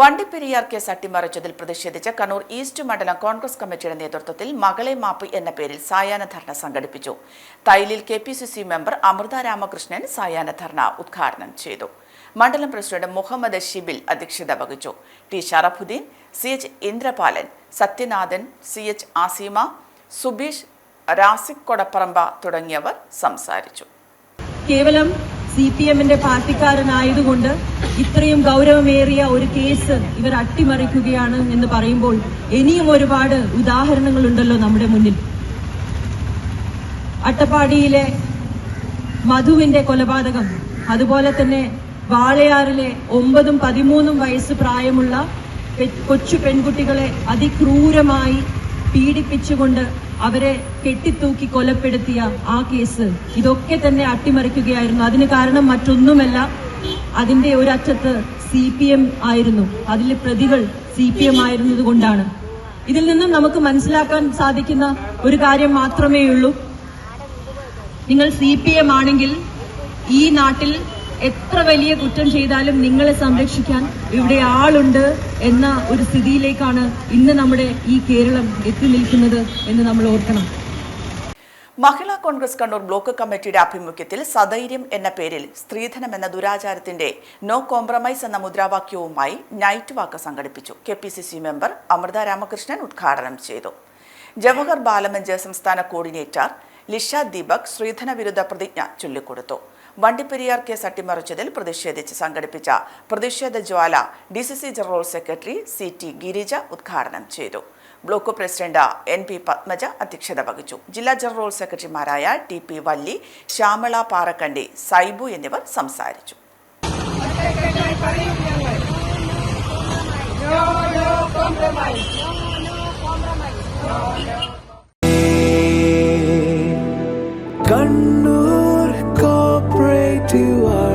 Vandiperiyar case അട്ടിമറിച്ചതിൽ പ്രതിഷേധിച്ച് Kannur east മണ്ഡലം കോൺഗ്രസ് കമ്മിറ്റിയുടെ നേതൃത്വത്തിൽ മകളെ മാപ്പ് എന്ന പേരിൽ സായാഹ്ന ധർണ സംഘടിപ്പിച്ചു. തൈലിൽ K P C C member Amritha Ramakrishnan സായാഹ്ന ധർണ ഉദ്ഘാടനം ചെയ്തു. മണ്ഡലം പ്രസിഡന്റ് മുഹമ്മദ് ഷിബിൽ അധ്യക്ഷത വഹിച്ചു. T Sharafuddin C H Indrapalan Sathyanathan C H Aseema Subeesh Rasik Kodaparamba തുടങ്ങിയവർ സംസാരിച്ചു. കേവലം സി പി എമ്മിന്റെ പാർട്ടിക്കാരനായതുകൊണ്ട് ഇത്രയും ഗൗരവമേറിയ ഒരു കേസ് ഇവർ അട്ടിമറിക്കുകയാണ് എന്ന് പറയുമ്പോൾ ഇനിയും ഒരുപാട് ഉദാഹരണങ്ങളുണ്ടല്ലോ നമ്മുടെ മുന്നിൽ. അട്ടപ്പാടിയിലെ മധുവിന്റെ കൊലപാതകം അതുപോലെ തന്നെ വാളയാറിലെ ഒമ്പതും പതിമൂന്നും വയസ്സ് പ്രായമുള്ള കൊച്ചു പെൺകുട്ടികളെ അതിക്രൂരമായി പീഡിപ്പിച്ചുകൊണ്ട് അവരെ കെട്ടിത്തൂക്കി കൊലപ്പെടുത്തിയ ആ കേസ് ഇതൊക്കെ തന്നെ അട്ടിമറിക്കുകയായിരുന്നു. അതിന് കാരണം മറ്റൊന്നുമല്ല അതിന്റെ ഒരറ്റത്ത് സി പി എം ആയിരുന്നു. അതിലെ പ്രതികൾ സി പി എം ആയിരുന്നതുകൊണ്ടാണ്. ഇതിൽ നിന്നും നമുക്ക് മനസ്സിലാക്കാൻ സാധിക്കുന്ന ഒരു കാര്യം മാത്രമേ ഉള്ളൂ നിങ്ങൾ സി പി എം ആണെങ്കിൽ ഈ നാട്ടിൽ എത്ര വലിയ കുറ്റം ചെയ്താലും നിങ്ങളെ സംരക്ഷിക്കാൻ ഇവിടെ ആളുണ്ട് എന്ന ഒരു സ്ഥിതിയിലേക്കാണ് ഇന്ന് നമ്മുടെ ഈ കേരളം എത്തി നിൽക്കുന്നത് എന്ന് നമ്മൾ ഓർക്കണം. മഹിളാ കോൺഗ്രസ് കണ്ണൂർ ബ്ലോക്ക് കമ്മിറ്റിയുടെ ആഭിമുഖ്യത്തിൽ സധൈര്യം എന്ന പേരിൽ സ്ത്രീധനം എന്ന ദുരാചാരത്തിന്റെ നോ കോംപ്രമൈസ് എന്ന മുദ്രാവാക്യവുമായി നൈറ്റ് വാക്ക് സംഘടിപ്പിച്ചു. കെ മെമ്പർ അമൃത രാമകൃഷ്ണൻ ഉദ്ഘാടനം ചെയ്തു. ജവഹർ ബാലമഞ്ച് സംസ്ഥാന കോർഡിനേറ്റർ ലിഷ ദീപക് സ്ത്രീധന വിരുദ്ധ പ്രതിജ്ഞ ചൊല്ലിക്കൊടുത്തു. വണ്ടിപ്പെരിയാർ കേസ് അട്ടിമറിച്ചതിൽ പ്രതിഷേധിച്ച് സംഘടിപ്പിച്ച പ്രതിഷേധ ജ്വാല D C C general secretary C T Girija ഉദ്ഘാടനം ചെയ്തു. Block president N P Padmaja അധ്യക്ഷത വഹിച്ചു. ജില്ലാ ജനറൽ സെക്രട്ടറിമാരായ ടി പി വല്ലി ശ്യാമള പാറക്കണ്ടി സൈബു എന്നിവർ സംസാരിച്ചു. കണ്ണു do I?